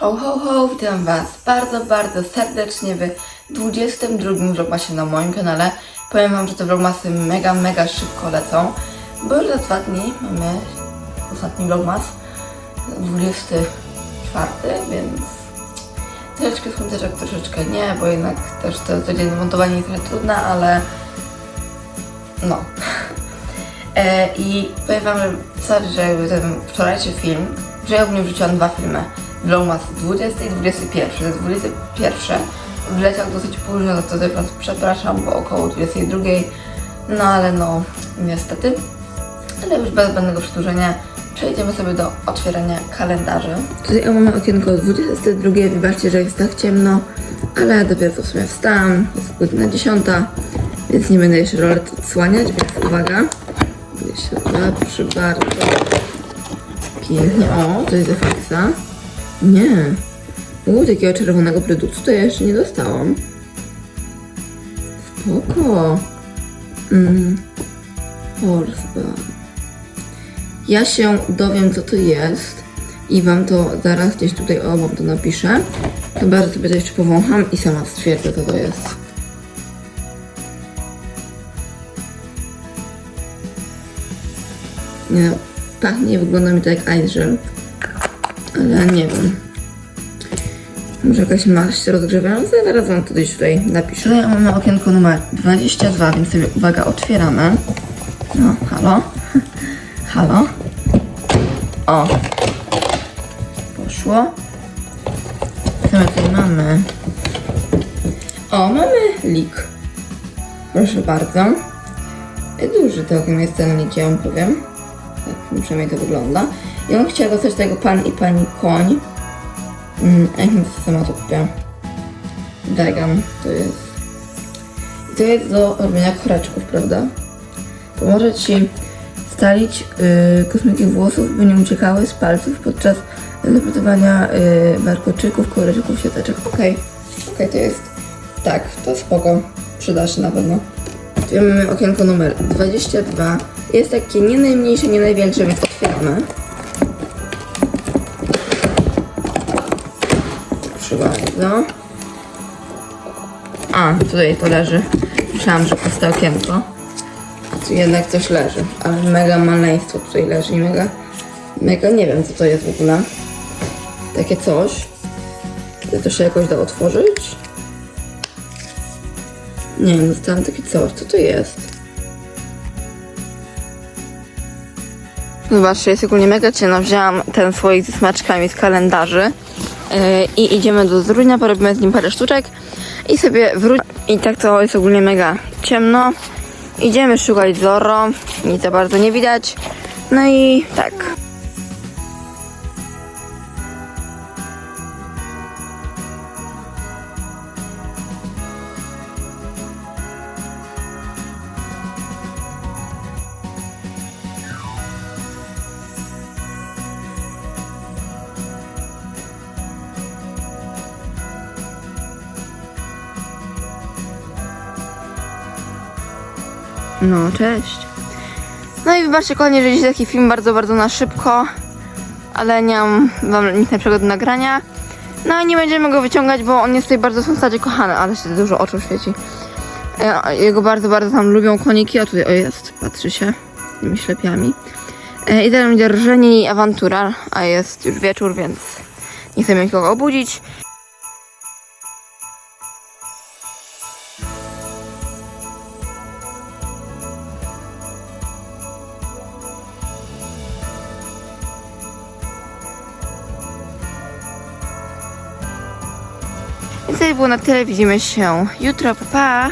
Ho, ho, ho, witam Was bardzo, bardzo serdecznie w 22 vlogmasie na moim kanale. Powiem Wam, że te vlogmasy mega, mega szybko lecą, bo już za dwa dni mamy ostatni vlogmas, 24, więc troszeczkę smuteczek, troszeczkę nie, bo jednak też to codzienne montowanie jest trochę trudne, ale no. E, I powiem Wam, że sorry, że ten wczorajszy film, że ja ogólnie wrzuciłam dwa filmy. Vlogmas 20 i 21. Ten 21 wleciał dosyć późno, za to Was przepraszam, bo około 22. No ale no, niestety. Ale już bez zbędnego przedłużenia przejdziemy sobie do otwierania kalendarzy. Tutaj mamy okienko 22. Wybaczcie, że jest tak ciemno, ale dopiero co w sumie wstałam. Jest godzina 10, więc nie będę jeszcze rolet odsłaniać, więc uwaga. Jeszcze proszę bardzo. Pięknie. O, to jest efekta. Nie. U, takiego czerwonego produktu to ja jeszcze nie dostałam. Spoko. Mm. Ja się dowiem, co to jest i Wam to zaraz gdzieś tutaj, o, Wam to napiszę. Bardzo sobie to jeszcze powącham i sama stwierdzę, co to jest. Nie pachnie, wygląda mi to jak ice. Ale nie wiem. Może jakaś maść rozgrzewająca? Zaraz wam to tutaj napiszę. Ja mamy okienko numer 22, więc sobie uwaga, otwieramy. No, halo? Halo? O! Poszło. Co my tutaj mamy? O, mamy lik. Proszę bardzo. Duży całkiem jest ten lik, ja wam powiem. Tak przynajmniej to wygląda. I on chciał dostać tego pan i pani koń. Mm, jak mi to sama to kupię. Vegan to jest. I to jest do robienia koreczków, prawda? Pomoże ci stalić y, kosmyki włosów, by nie uciekały z palców podczas zapytywania y, warkoczyków, koreczków, siateczek. Okej, okej, to jest. Tak, to spoko. Przyda się na pewno. Tu mamy okienko numer 22. Jest takie nie najmniejsze, nie największe, więc otwieramy. Proszę bardzo. A, tutaj to leży. Myślałam, że puste okienko. Tu jednak coś leży. Ale mega maleństwo tutaj leży i mega, mega nie wiem co to jest w ogóle. Takie coś. Czy to się jakoś da otworzyć? Nie wiem, dostałam takie coś. Co to jest? Zobaczcie, jest ogólnie mega ciemno. Wzięłam ten słoik ze smaczkami z kalendarzy yy, i idziemy do Zróżnia, porobimy z nim parę sztuczek i sobie wróć. I tak to jest ogólnie mega ciemno. Idziemy szukać Zorro, nic za bardzo nie widać. No i tak. No, cześć. No i wybaczcie kochani, że dzisiaj taki film bardzo, bardzo na szybko, ale nie mam wam nic lepszego do nagrania. No i nie będziemy go wyciągać, bo on jest tutaj bardzo w zasadzie kochany, ale się dużo oczu świeci. E, Jego bardzo, bardzo tam lubią koniki. O tutaj, o jest, patrzy się tymi ślepiami. E, I teraz będzie i awantura, a jest już wieczór, więc nie chcemy nikogo obudzić. To było na tyle. Widzimy się jutro. Pa! pa.